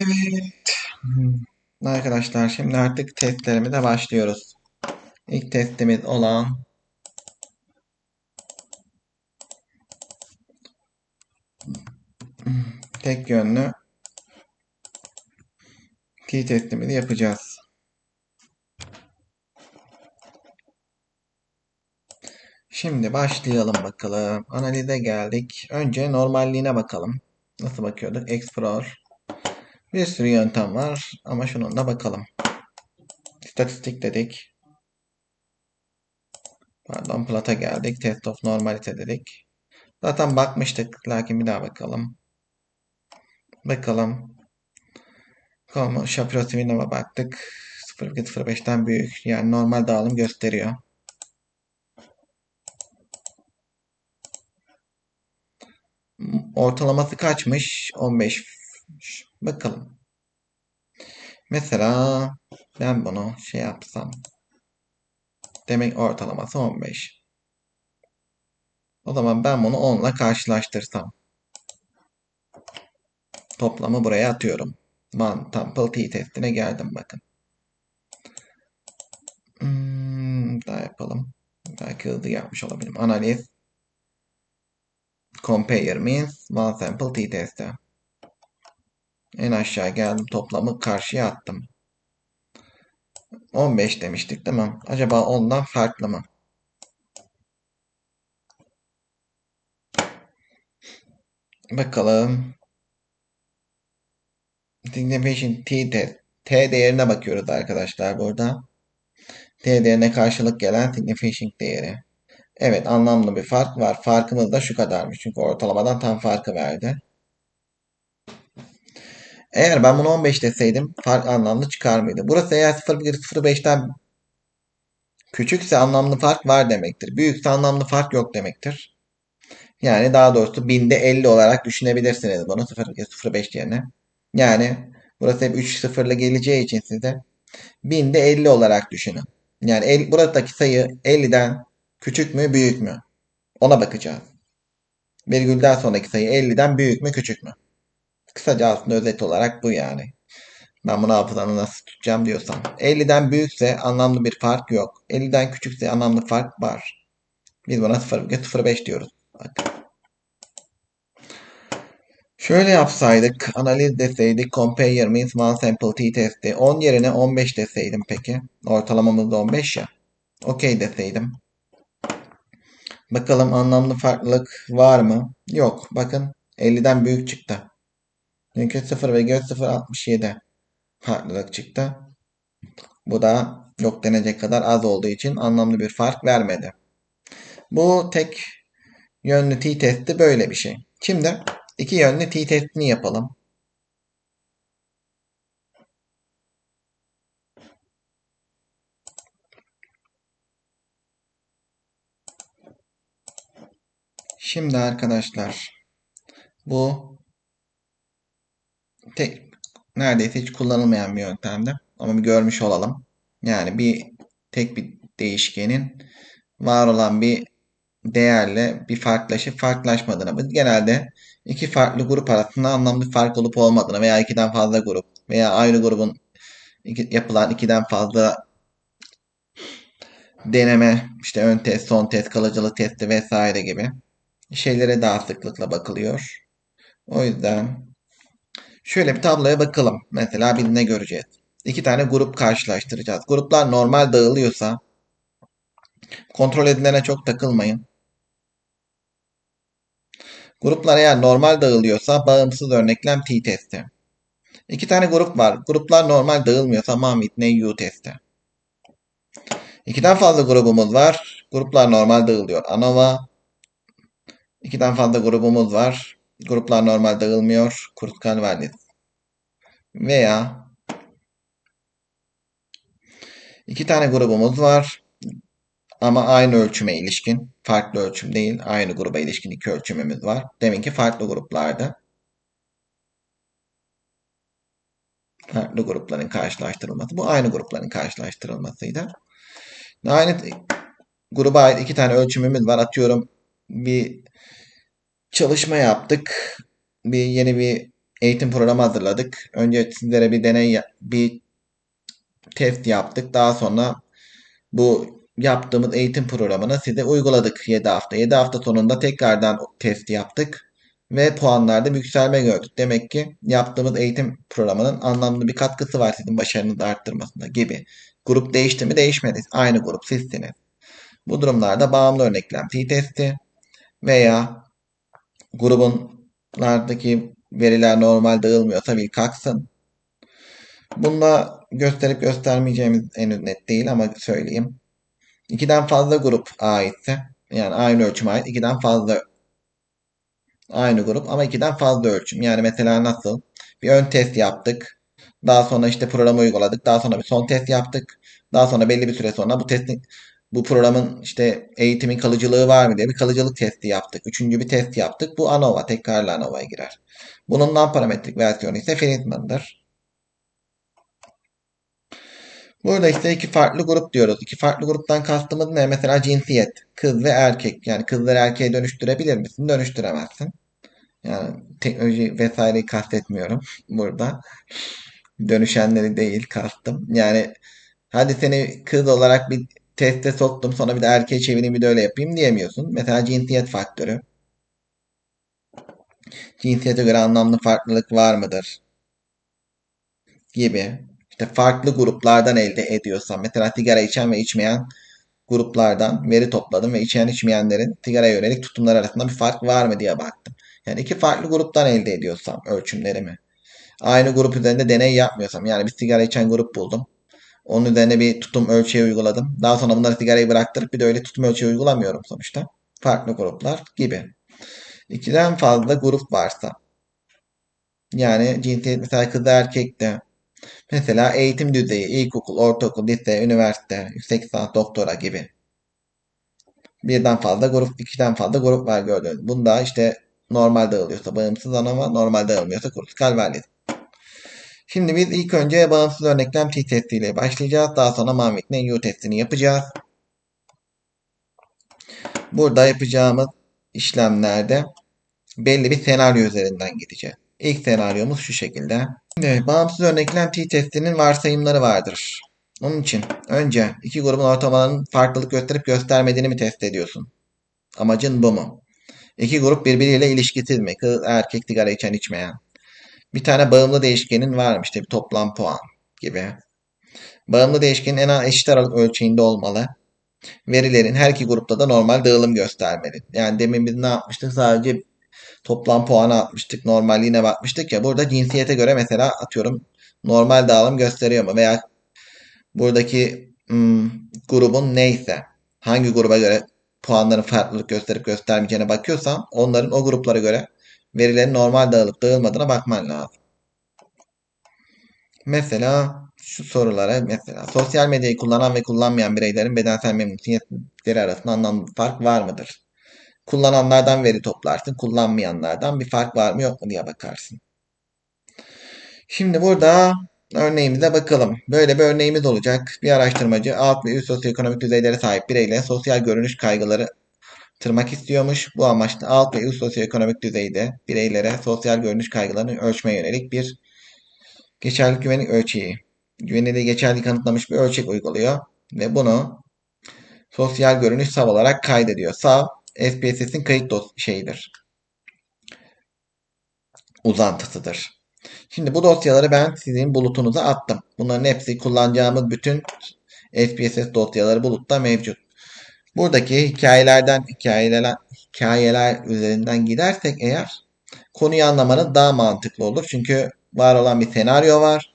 Evet. Hmm. Arkadaşlar şimdi artık testlerimize başlıyoruz. İlk testimiz olan tek yönlü t testimizi yapacağız. Şimdi başlayalım bakalım. Analize geldik. Önce normalliğine bakalım. Nasıl bakıyorduk? Explore. Bir sürü yöntem var ama şunun da bakalım. İstatistik dedik. Pardon plata geldik. Test of normalite dedik. Zaten bakmıştık. Lakin bir daha bakalım. Bakalım. Shapiro Svinova baktık. 0,05'ten büyük. Yani normal dağılım gösteriyor. Ortalaması kaçmış? 15. Bakalım. Mesela ben bunu şey yapsam. Demek ortalaması 15. O zaman ben bunu 10 ile karşılaştırsam. Toplamı buraya atıyorum. One Temple T testine geldim bakın. Hmm, daha yapalım. Belki hızlı yapmış olabilirim. Analiz. Compare means one sample t testi. En aşağı geldim. Toplamı karşıya attım. 15 demiştik değil mi? Acaba ondan farklı mı? Bakalım. Signification t test. T değerine bakıyoruz arkadaşlar burada. T değerine karşılık gelen signification değeri. Evet anlamlı bir fark var. Farkımız da şu kadarmış. Çünkü ortalamadan tam farkı verdi. Eğer ben bunu 15 deseydim fark anlamlı çıkar mıydı? Burası eğer 0,05'ten küçükse anlamlı fark var demektir. Büyükse anlamlı fark yok demektir. Yani daha doğrusu binde 50 olarak düşünebilirsiniz bunu 0,05 yerine. Yani burası hep 3 sıfırla geleceği için size binde 50 olarak düşünün. Yani el, buradaki sayı 50'den küçük mü büyük mü? Ona bakacağız. Virgülden sonraki sayı 50'den büyük mü küçük mü? Kısaca aslında özet olarak bu yani. Ben bunu hafızamda nasıl tutacağım diyorsam. 50'den büyükse anlamlı bir fark yok. 50'den küçükse anlamlı fark var. Biz buna 0,05 diyoruz. Bak. Şöyle yapsaydık. Analiz deseydik. Compare means one sample t testi. 10 yerine 15 deseydim peki. Ortalamamız da 15 ya. Okey deseydim. Bakalım anlamlı farklılık var mı? Yok. Bakın 50'den büyük çıktı. Çünkü 0 ve göz 0.67 farklılık çıktı. Bu da yok denecek kadar az olduğu için anlamlı bir fark vermedi. Bu tek yönlü t-testi böyle bir şey. Şimdi iki yönlü t-testini yapalım. Şimdi arkadaşlar bu tek neredeyse hiç kullanılmayan bir yöntemdi. Ama bir görmüş olalım. Yani bir tek bir değişkenin var olan bir değerle bir farklılaşıp farklılaşmadığını. Biz genelde iki farklı grup arasında anlamlı fark olup olmadığını veya ikiden fazla grup veya aynı grubun iki, yapılan ikiden fazla deneme, işte ön test, son test, kalıcılık testi vesaire gibi şeylere daha sıklıkla bakılıyor. O yüzden şöyle bir tabloya bakalım. Mesela biz ne göreceğiz? İki tane grup karşılaştıracağız. Gruplar normal dağılıyorsa kontrol edilene çok takılmayın. Gruplar eğer normal dağılıyorsa bağımsız örneklem t-testi. İki tane grup var. Gruplar normal dağılmıyorsa Mahmut ne U testi. İkiden fazla grubumuz var. Gruplar normal dağılıyor. ANOVA. İkiden fazla grubumuz var. Gruplar normal dağılmıyor. Kurtkal Verniz. Veya iki tane grubumuz var. Ama aynı ölçüme ilişkin. Farklı ölçüm değil. Aynı gruba ilişkin iki ölçümümüz var. Deminki farklı gruplarda. Farklı grupların karşılaştırılması. Bu aynı grupların karşılaştırılmasıydı. Aynı gruba ait iki tane ölçümümüz var. Atıyorum bir çalışma yaptık. Bir yeni bir eğitim programı hazırladık. Önce sizlere bir deney, bir test yaptık. Daha sonra bu yaptığımız eğitim programını size uyguladık 7 hafta. 7 hafta sonunda tekrardan test yaptık ve puanlarda yükselme gördük. Demek ki yaptığımız eğitim programının anlamlı bir katkısı var sizin başarınızı arttırmasında gibi. Grup değişti mi değişmedi. Aynı grup sizsiniz. Bu durumlarda bağımlı örneklem t-testi veya grubunlardaki veriler normal dağılmıyorsa bir kalksın. Bunda gösterip göstermeyeceğimiz henüz net değil ama söyleyeyim. İkiden fazla grup aitse yani aynı ölçüme ait ikiden fazla aynı grup ama ikiden fazla ölçüm. Yani mesela nasıl? Bir ön test yaptık. Daha sonra işte programı uyguladık. Daha sonra bir son test yaptık. Daha sonra belli bir süre sonra bu testin bu programın işte eğitimin kalıcılığı var mı diye bir kalıcılık testi yaptık. Üçüncü bir test yaptık. Bu ANOVA, tekrarlı ANOVA'ya girer. Bunun non parametrik versiyonu ise Friedman'dır. Burada işte iki farklı grup diyoruz. İki farklı gruptan kastımız ne? Mesela cinsiyet. Kız ve erkek. Yani kızları erkeğe dönüştürebilir misin? Dönüştüremezsin. Yani teknoloji vesaireyi kastetmiyorum burada. Dönüşenleri değil kastım. Yani hadi seni kız olarak bir teste soktum sonra bir de erkeğe çevireyim bir de öyle yapayım diyemiyorsun. Mesela cinsiyet faktörü. Cinsiyete göre anlamlı farklılık var mıdır? Gibi. İşte farklı gruplardan elde ediyorsam. Mesela sigara içen ve içmeyen gruplardan veri topladım ve içen içmeyenlerin sigara yönelik tutumlar arasında bir fark var mı diye baktım. Yani iki farklı gruptan elde ediyorsam ölçümlerimi. Aynı grup üzerinde deney yapmıyorsam yani bir sigara içen grup buldum. Onun üzerine bir tutum ölçeği uyguladım. Daha sonra bunları sigarayı bıraktırıp bir de öyle tutum ölçeği uygulamıyorum sonuçta. Farklı gruplar gibi. İkiden fazla grup varsa yani cinsiyet mesela kız erkekte mesela eğitim düzeyi ilkokul, ortaokul, lise, üniversite, yüksek lisans, doktora gibi. Birden fazla grup, ikiden fazla grup var gördüğünüz. Bunda işte normal dağılıyorsa bağımsız anama, normal dağılmıyorsa kortikal valid. Şimdi biz ilk önce bağımsız örneklem t testiyle başlayacağız. Daha sonra Manvik'le U testini yapacağız. Burada yapacağımız işlemlerde belli bir senaryo üzerinden gideceğiz. İlk senaryomuz şu şekilde. Şimdi bağımsız örneklem t testinin varsayımları vardır. Onun için önce iki grubun ortalamalarının farklılık gösterip göstermediğini mi test ediyorsun? Amacın bu mu? İki grup birbiriyle ilişkisiz mi? Kız, erkek, sigara içen, içmeyen. Bir tane bağımlı değişkenin varmış işte bir toplam puan gibi. Bağımlı değişkenin en az eşit aralık ölçeğinde olmalı. Verilerin her iki grupta da normal dağılım göstermeli. Yani demin biz ne yapmıştık? Sadece toplam puanı atmıştık. Normalliğine bakmıştık ya. Burada cinsiyete göre mesela atıyorum normal dağılım gösteriyor mu? Veya buradaki hmm, grubun neyse hangi gruba göre puanların farklılık gösterip göstermeyeceğine bakıyorsam onların o gruplara göre verilerin normal dağılıp dağılmadığına bakman lazım. Mesela şu sorulara mesela sosyal medyayı kullanan ve kullanmayan bireylerin bedensel memnuniyetleri arasında anlamlı bir fark var mıdır? Kullananlardan veri toplarsın, kullanmayanlardan bir fark var mı yok mu diye bakarsın. Şimdi burada örneğimize bakalım. Böyle bir örneğimiz olacak. Bir araştırmacı alt ve üst sosyoekonomik düzeylere sahip bireyle sosyal görünüş kaygıları tırmak istiyormuş. Bu amaçla alt ve üst sosyoekonomik düzeyde bireylere sosyal görünüş kaygılarını ölçmeye yönelik bir geçerlilik güvenlik ölçeği, güvenilirliği geçerli kanıtlamış bir ölçek uyguluyor ve bunu sosyal görünüş SAV olarak kaydediyor. SAV SPSS'in kayıt dos şeyidir. Uzantısıdır. Şimdi bu dosyaları ben sizin bulutunuza attım. Bunların hepsi kullanacağımız bütün SPSS dosyaları bulutta mevcut. Buradaki hikayelerden hikayeler, hikayeler üzerinden gidersek eğer konuyu anlamanız daha mantıklı olur. Çünkü var olan bir senaryo var.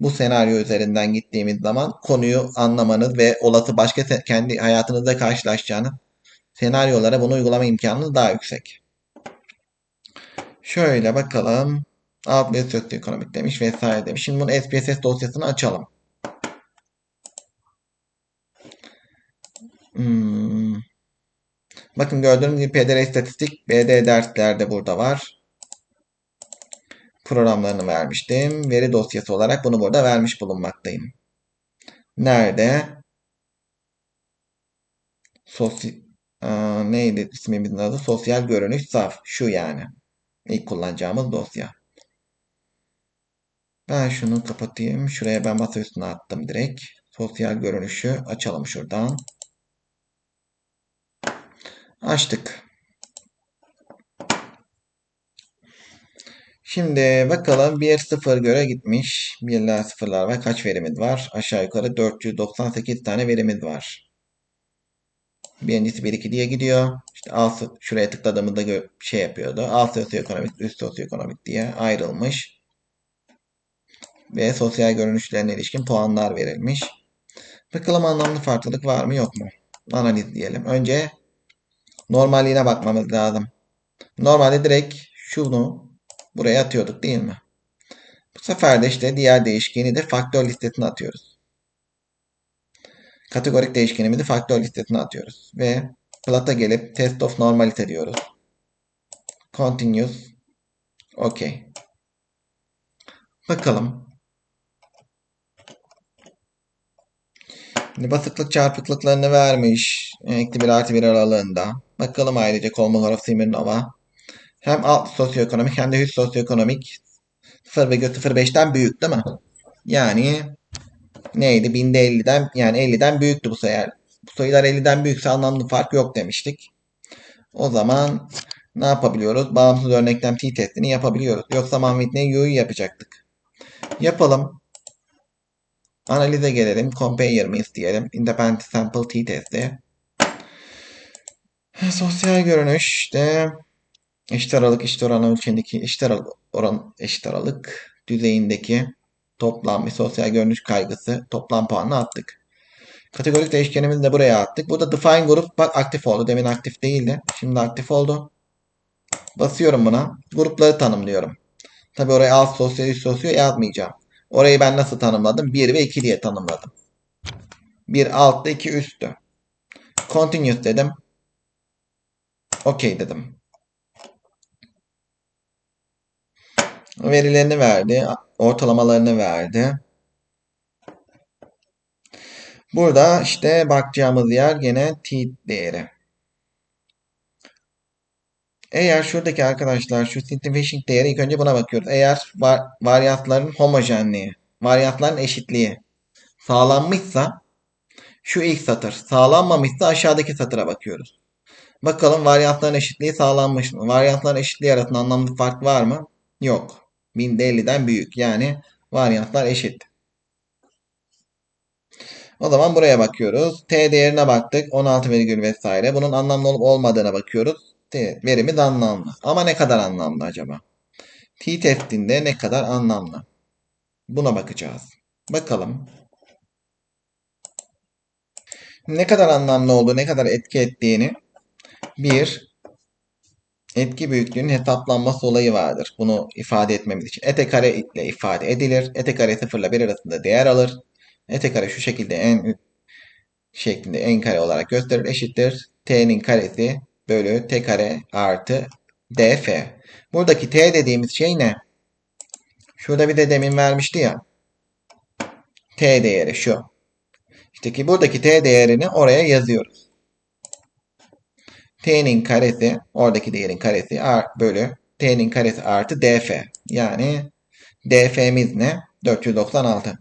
Bu senaryo üzerinden gittiğimiz zaman konuyu anlamanız ve olası başka kendi hayatınızda karşılaşacağınız senaryolara bunu uygulama imkanınız daha yüksek. Şöyle bakalım. Alt ve sosyoekonomik demiş vesaire demiş. Şimdi bunu SPSS dosyasını açalım. Hmm. Bakın gördüğünüz gibi PDR istatistik BD derslerde burada var. Programlarını vermiştim. Veri dosyası olarak bunu burada vermiş bulunmaktayım. Nerede? Sosyal neydi ismimizin adı? Sosyal görünüş saf. Şu yani. İlk kullanacağımız dosya. Ben şunu kapatayım. Şuraya ben masa üstüne attım direkt. Sosyal görünüşü açalım şuradan. Açtık. Şimdi bakalım 1 0 göre gitmiş. Birler sıfırlar var. Kaç verimiz var? Aşağı yukarı 498 tane verimiz var. Birincisi 1 2 diye gidiyor. İşte alt şuraya tıkladığımızda şey yapıyordu. Alt sosyoekonomik, üst sosyoekonomik diye ayrılmış. Ve sosyal görünüşlerine ilişkin puanlar verilmiş. Bakalım anlamlı farklılık var mı yok mu? Analiz diyelim. Önce normalliğine bakmamız lazım. Normalde direkt şunu buraya atıyorduk değil mi? Bu sefer de işte diğer değişkeni de faktör listesine atıyoruz. Kategorik değişkenimizi faktör listesine atıyoruz. Ve plata gelip test of normalite diyoruz. Continuous. OK. Bakalım. Şimdi basıklık çarpıklıklarını vermiş. Ekli 1 artı 1 aralığında. Bakalım ayrıca Kolmogorov Smirnova. Hem alt sosyoekonomik hem de üst sosyoekonomik 0,05'ten büyük değil mi? Yani neydi? Binde 50'den yani 50'den büyüktü bu sayı. Bu sayılar 50'den büyükse anlamlı fark yok demiştik. O zaman ne yapabiliyoruz? Bağımsız örneklem t testini yapabiliyoruz. Yoksa Manvit'ne U'yu yapacaktık. Yapalım. Analize gelelim. Compare mı isteyelim. Independent sample t testi. Sosyal görünüş işte eşit aralık eşit oran ölçeğindeki eşit aralık oran eşit aralık düzeyindeki toplam bir sosyal görünüş kaygısı toplam puanını attık. Kategorik değişkenimizi de buraya attık. Burada define grup bak aktif oldu. Demin aktif değildi. Şimdi aktif oldu. Basıyorum buna. Grupları tanımlıyorum. Tabi oraya alt sosyal üst sosyal yazmayacağım. Orayı ben nasıl tanımladım? 1 ve 2 diye tanımladım. 1 altta 2 üstte. Continuous dedim. OK dedim. Verilerini verdi. Ortalamalarını verdi. Burada işte bakacağımız yer gene t değeri. Eğer şuradaki arkadaşlar şu simplification değeri ilk önce buna bakıyoruz. Eğer var, varyatların homojenliği, varyatların eşitliği sağlanmışsa şu ilk satır, sağlanmamışsa aşağıdaki satıra bakıyoruz. Bakalım varyantların eşitliği sağlanmış mı? Varyantların eşitliği arasında anlamlı fark var mı? Yok. Binde 50'den büyük. Yani varyantlar eşit. O zaman buraya bakıyoruz. T değerine baktık. 16 virgül vesaire. Bunun anlamlı olup olmadığına bakıyoruz. T, verimiz anlamlı. Ama ne kadar anlamlı acaba? T testinde ne kadar anlamlı? Buna bakacağız. Bakalım. Ne kadar anlamlı olduğu, ne kadar etki ettiğini bir etki büyüklüğünün hesaplanması olayı vardır. Bunu ifade etmemiz için. Ete kare ile ifade edilir. Ete kare 0 ile 1 arasında değer alır. Ete kare şu şekilde en şeklinde en kare olarak gösterir. Eşittir. T'nin karesi bölü T kare artı DF. Buradaki T dediğimiz şey ne? Şurada bir de demin vermişti ya. T değeri şu. İşte ki buradaki T değerini oraya yazıyoruz. T'nin karesi oradaki değerin karesi bölü T'nin karesi artı DF. Yani DF'miz ne? 496.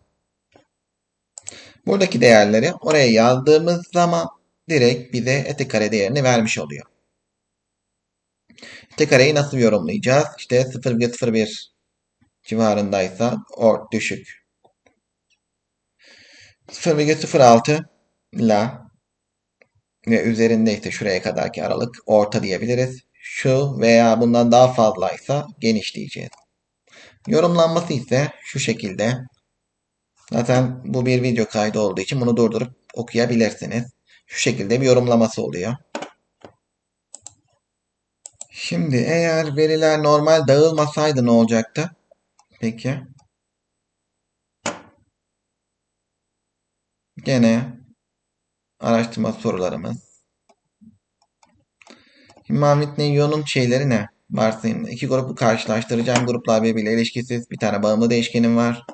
Buradaki değerleri oraya yazdığımız zaman direkt bize ete kare değerini vermiş oluyor. Ete kareyi nasıl yorumlayacağız? İşte 0,01 civarındaysa or düşük. 0,06 ile ve üzerindeyse şuraya kadarki aralık orta diyebiliriz. Şu veya bundan daha fazlaysa geniş diyeceğiz. Yorumlanması ise şu şekilde. Zaten bu bir video kaydı olduğu için bunu durdurup okuyabilirsiniz. Şu şekilde bir yorumlaması oluyor. Şimdi eğer veriler normal dağılmasaydı ne olacaktı? Peki. Gene araştırma sorularımız. Mahmut Neyyon'un şeyleri ne? Varsayın. İki grubu karşılaştıracağım. Gruplar birbiriyle ilişkisiz. Bir tane bağımlı değişkenim var.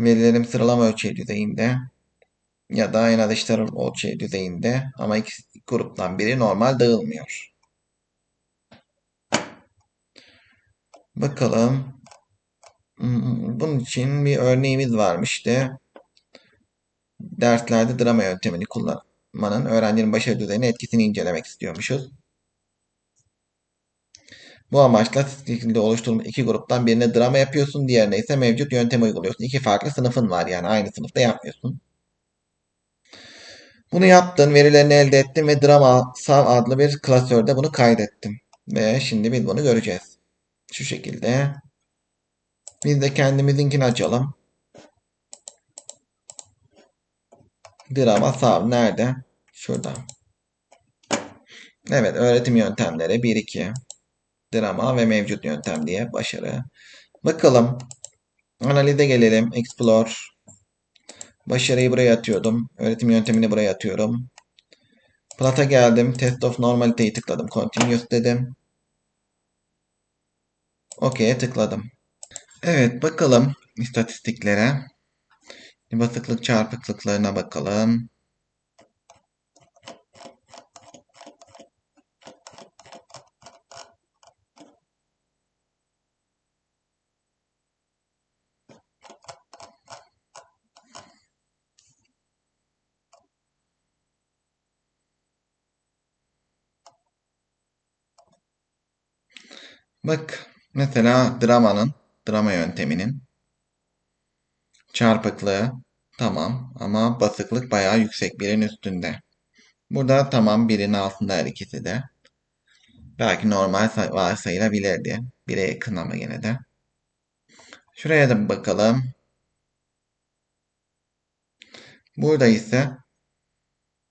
Verilerim sıralama ölçeği düzeyinde. Ya da en eşit ölçeği düzeyinde. Ama iki gruptan biri normal dağılmıyor. Bakalım. Bunun için bir örneğimiz varmış işte. Derslerde drama yöntemini kullanmanın öğrencinin başarı düzeyine etkisini incelemek istiyormuşuz. Bu amaçla şekilde oluşturulmuş iki gruptan birine drama yapıyorsun, diğerine ise mevcut yöntemi uyguluyorsun. İki farklı sınıfın var yani aynı sınıfta yapmıyorsun. Bunu yaptın, verilerini elde ettin ve drama sav adlı bir klasörde bunu kaydettim. Ve şimdi biz bunu göreceğiz. Şu şekilde. Biz de kendimizinkini açalım. Drama sav nerede? Şurada. Evet, öğretim yöntemleri 1-2 drama ve mevcut yöntem diye başarı. Bakalım. Analize gelelim. Explore. Başarıyı buraya atıyordum. Öğretim yöntemini buraya atıyorum. Plot'a geldim. Test of Normality'yi tıkladım. Continuous dedim. OK'ye tıkladım. Evet bakalım istatistiklere. Basıklık çarpıklıklarına bakalım. Bak mesela dramanın, drama yönteminin çarpıklığı tamam ama basıklık bayağı yüksek birin üstünde. Burada tamam birin altında her ikisi de. Belki normal varsayılabilirdi. Bire yakın ama yine de. Şuraya da bakalım. Burada ise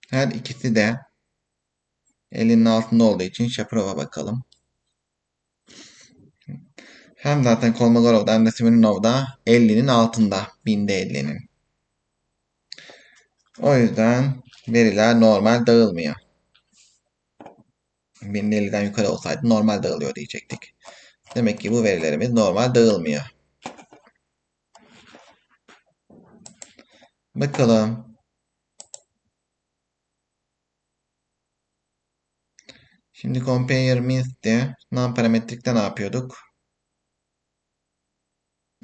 her ikisi de elinin altında olduğu için Shaprova bakalım. Hem zaten Kolmogorov'da hem de Smirnov'da 50'nin altında. Binde 50'nin. O yüzden veriler normal dağılmıyor. Binde 50'den yukarı olsaydı normal dağılıyor diyecektik. Demek ki bu verilerimiz normal dağılmıyor. Bakalım. Şimdi compare means'te non-parametrikte ne yapıyorduk?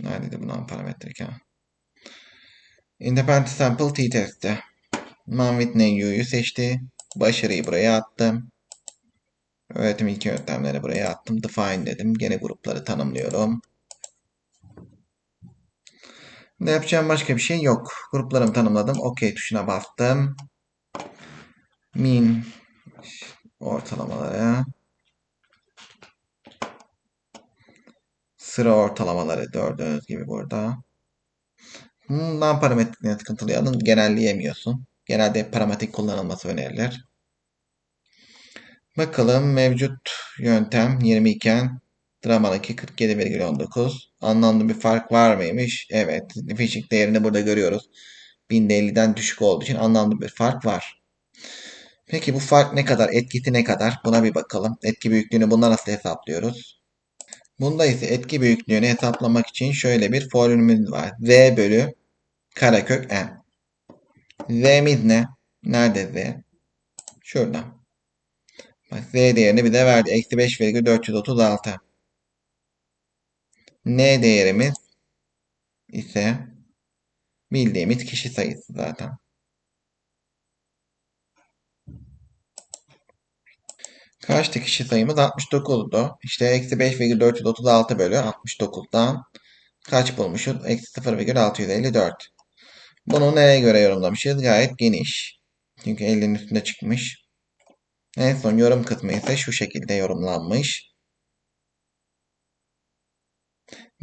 Neredeydi bu non-parametrik ha? Independent sample t-test'te. Non-Whitney U'yu seçti. Başarıyı buraya attım. Öğretim ilk yöntemleri buraya attım. Define dedim. Gene grupları tanımlıyorum. Ne yapacağım başka bir şey yok. Gruplarımı tanımladım. OK tuşuna bastım. Min ortalamaları. Sıra ortalamaları gördüğünüz gibi burada. Bundan parametriklerine tıkıntılayalım. Genelleyemiyorsun. Genelde parametrik kullanılması önerilir. Bakalım mevcut yöntem 20 iken Draman'ınki 47,19. Anlamlı bir fark var mıymış? Evet. Fişik değerini burada görüyoruz. 1050'den düşük olduğu için anlamlı bir fark var. Peki bu fark ne kadar? Etkisi ne kadar? Buna bir bakalım. Etki büyüklüğünü bundan nasıl hesaplıyoruz? Bunda ise etki büyüklüğünü hesaplamak için şöyle bir formülümüz var. V bölü karekök n. V'miz ne? Nerede V? Şurada. Bak Z değerini bir de verdi. Eksi 5,436. N değerimiz ise bildiğimiz kişi sayısı zaten. Kaçtı kişi sayımız? 69'du. İşte eksi 5,436 bölü 69'dan kaç bulmuşuz? Eksi 0,654. Bunu neye göre yorumlamışız? Gayet geniş. Çünkü 50'nin üstünde çıkmış. En son yorum kısmı ise şu şekilde yorumlanmış.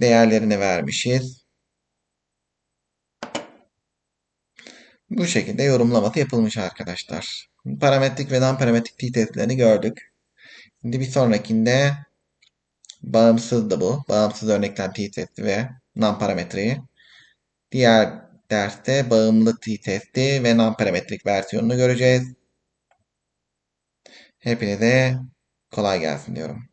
Değerlerini vermişiz. Bu şekilde yorumlaması yapılmış arkadaşlar. Parametrik ve non-parametrik t testlerini gördük. Şimdi bir sonrakinde bağımsız da bu. Bağımsız örneklem t testi ve non-parametreyi. Diğer derste bağımlı t testi ve non-parametrik versiyonunu göreceğiz. Hepinize kolay gelsin diyorum.